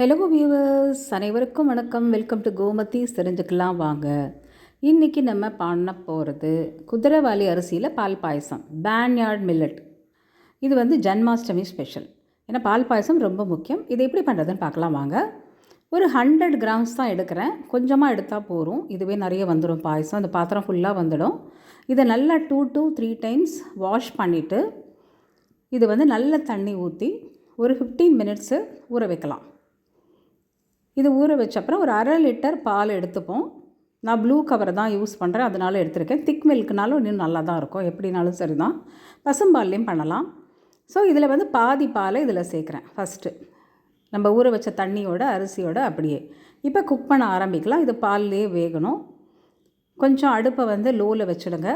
Hello viewers அனைவருக்கும் வணக்கம். Welcome to Gomathi. தெரிஞ்சுக்கலாம் வாங்க. இன்றைக்கி நம்ம பண்ண போகிறது குதிரைவாலி அரிசியில் பால் பாயசம். பேன்யார்ட் மில்லட் இது வந்து ஜன்மாஷ்டமி ஸ்பெஷல் ஏன்னா பால் பாயசம் ரொம்ப முக்கியம். இது எப்படி பண்ணுறதுன்னு பார்க்கலாம் வாங்க. ஒரு ஹண்ட்ரட் கிராம்ஸ் தான் எடுக்கிறேன். கொஞ்சமாக எடுத்தால் போதும். இதுவே நிறைய வந்துடும் பாயசம். அந்த பாத்திரம் ஃபுல்லாக வந்துடும். இதை நல்லா two two three times wash பண்ணிவிட்டு இது வந்து நல்ல தண்ணி ஊற்றி ஒரு ஃபிஃப்டீன் மினிட்ஸு ஊற வைக்கலாம். இது ஊற வச்ச அப்புறம் ஒரு அரை லிட்டர் பால் எடுத்துப்போம். நான் ப்ளூ கவர் தான் யூஸ் பண்ணுறேன் அதனால் எடுத்திருக்கேன். திக் மில்க்னாலும் இன்னும் நல்லா தான் இருக்கும் எப்படினாலும் சரி தான் பசும்பால்லையும் பண்ணலாம். ஸோ இதில் வந்து பாதி பாலை இதில் சேர்க்குறேன் ஃபஸ்ட்டு நம்ம ஊற வச்ச தண்ணியோட அரிசியோட அப்படியே. இப்போ குக் பண்ண ஆரம்பிக்கலாம். இது பால்லே வேகணும். கொஞ்சம் அடுப்பை வந்து லோவில் வச்சுடுங்க.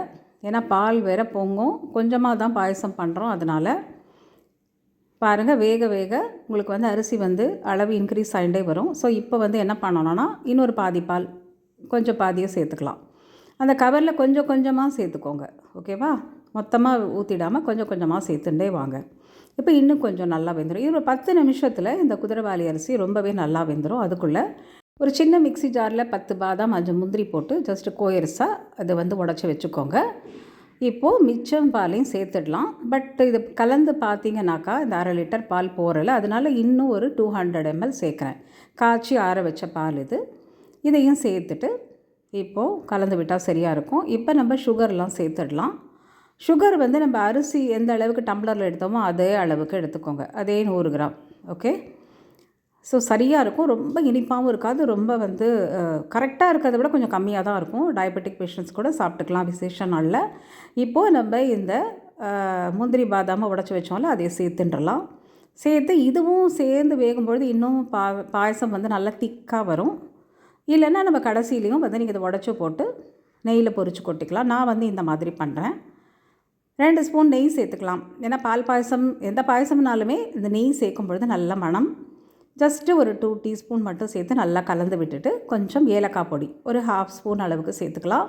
ஏன்னா பால் வேற பொங்கும். கொஞ்சமாக தான் பாயசம் பண்ணுறோம் அதனால் பாருங்கள் வேக வேக உங்களுக்கு வந்து அரிசி வந்து அளவு இன்க்ரீஸ் ஆகிட்டே வரும். ஸோ இப்போ வந்து என்ன பண்ணணும்னா இன்னொரு பாதி பால் கொஞ்சம் பாதியை சேர்த்துக்கலாம். அந்த கவரில் கொஞ்சம் கொஞ்சமாக சேர்த்துக்கோங்க. ஓகேவா மொத்தமாக ஊற்றிடாமல் கொஞ்சம் கொஞ்சமாக சேர்த்துட்டே வாங்க. இப்போ இன்னும் கொஞ்சம் நல்லா வெந்துடும் இது ஒரு பத்து நிமிஷத்தில் இந்த குதிரைவாலி அரிசி ரொம்பவே நல்லா வெந்துடும் அதுக்குள்ளே ஒரு சின்ன மிக்ஸி ஜாரில் பத்து பாதாம் அஞ்சு முந்திரி போட்டு ஜஸ்ட்டு கோயரிசாக அதை வந்து உடச்சி வச்சுக்கோங்க. இப்போது மிச்சம் பாலையும் சேர்த்துடலாம். பட் இது கலந்து பார்த்தீங்கன்னாக்கா இந்த அரை லிட்டர் பால் போகிறல அதனால் இன்னும் ஒரு டூ ஹண்ட்ரட் எம்எல் சேர்க்குறேன். காய்ச்சி ஆற வச்ச பால் இது. இதையும் சேர்த்துட்டு இப்போது கலந்து விட்டால் சரியாக இருக்கும். இப்போ நம்ம சுகர்லாம் சேர்த்துடலாம். சுகர் வந்து நம்ம அரிசி எந்த அளவுக்கு டம்ளரில் எடுத்தோமோ அதே அளவுக்கு எடுத்துக்கோங்க. அதே நூறு கிராம். ஓகே ஸோ சரியாக இருக்கும். ரொம்ப இனிப்பாகவும் இருக்காது. ரொம்ப வந்து கரெக்டாக இருக்கிறத விட கொஞ்சம் கம்மியாக தான் இருக்கும். டயபெட்டிக் பேஷண்ட்ஸ் கூட சாப்பிட்டுக்கலாம். விசேஷ நாளில். இப்போது நம்ம இந்த முந்திரி பாதாமை உடச்சி வச்சோம்ல அதை சேர்த்துன்றலாம் சேர்த்து இதுவும் சேர்ந்து வேகும்பொழுது இன்னும் பா பாயசம் வந்து நல்லா திக்காக வரும். இல்லைன்னா நம்ம கடைசியிலையும் வந்து நீங்கள் இதை உடச்சி போட்டு நெய்யில் பொரித்து கொட்டிக்கலாம். நான் வந்து இந்த மாதிரி பண்ணுறேன் ரெண்டு ஸ்பூன் நெய் சேர்த்துக்கலாம். ஏன்னா பால் பாயசம் எந்த பாயசம்னாலுமே இந்த நெய் சேர்க்கும் பொழுது நல்ல மனம் ஜஸ்ட்டு ஒரு டூ டீஸ்பூன் மட்டும் சேர்த்து நல்லா கலந்து விட்டுட்டு கொஞ்சம் ஏலக்காய் பொடி. ஒரு ஹாஃப் ஸ்பூன் அளவுக்கு சேர்த்துக்கலாம்.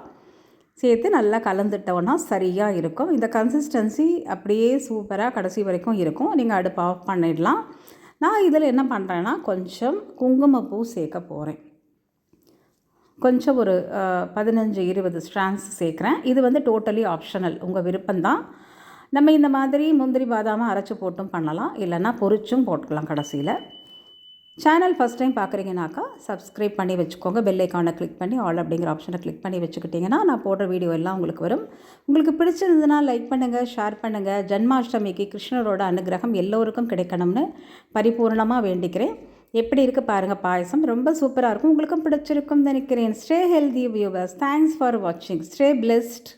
சேர்த்து நல்லா கலந்துட்டோன்னா சரியாக இருக்கும். இந்த கன்சிஸ்டன்சி அப்படியே சூப்பராக கடைசி வரைக்கும் இருக்கும். நீங்கள் அடுப்பு ஆஃப் பண்ணிடலாம். நான் இதில் என்ன பண்ணுறேன்னா கொஞ்சம் குங்குமப்பூ சேர்க்க போகிறேன் கொஞ்சம் ஒரு பதினஞ்சு இருபது ஸ்ட்ரான்ஸ் சேர்க்குறேன். இது வந்து டோட்டலி ஆப்ஷனல் உங்கள் விருப்பம்தான். நம்ம இந்த மாதிரி முந்திரி பாதாமல் அரைச்சி போட்டும் பண்ணலாம். இல்லைன்னா பொரிச்சும் போட்டுக்கலாம் கடைசியில். சேனல் ஃபஸ்ட் டைம் பார்க்குறீங்கனாக்கா சப்ஸ்கிரைப் பண்ணி வச்சுக்கோங்க. பெல் ஐக்கானை கிளிக் பண்ணி ஆல் அப்படிங்கிற ஆப்ஷனை கிளிக் பண்ணி வச்சுக்கிட்டிங்கன்னா நான் போடுற வீடியோ எல்லாம் உங்களுக்கு வரும். உங்களுக்கு பிடிச்சிருந்ததுன்னா லைக் பண்ணுங்கள் ஷேர் பண்ணுங்கள் ஜன்மாஷ்டமிக்கு கிருஷ்ணரோட அனுகிரகம் எல்லோருக்கும் கிடைக்கணும்னு பரிபூர்ணமாக வேண்டிக்கிறேன். எப்படி இருக்குது பாருங்கள் பாயசம். ரொம்ப சூப்பராக இருக்கும். உங்களுக்கும் பிடிச்சிருக்கும் நினைக்கிறேன். Stay healthy viewers thanks for வாட்சிங் ஸ்டே பிளெஸ்ட்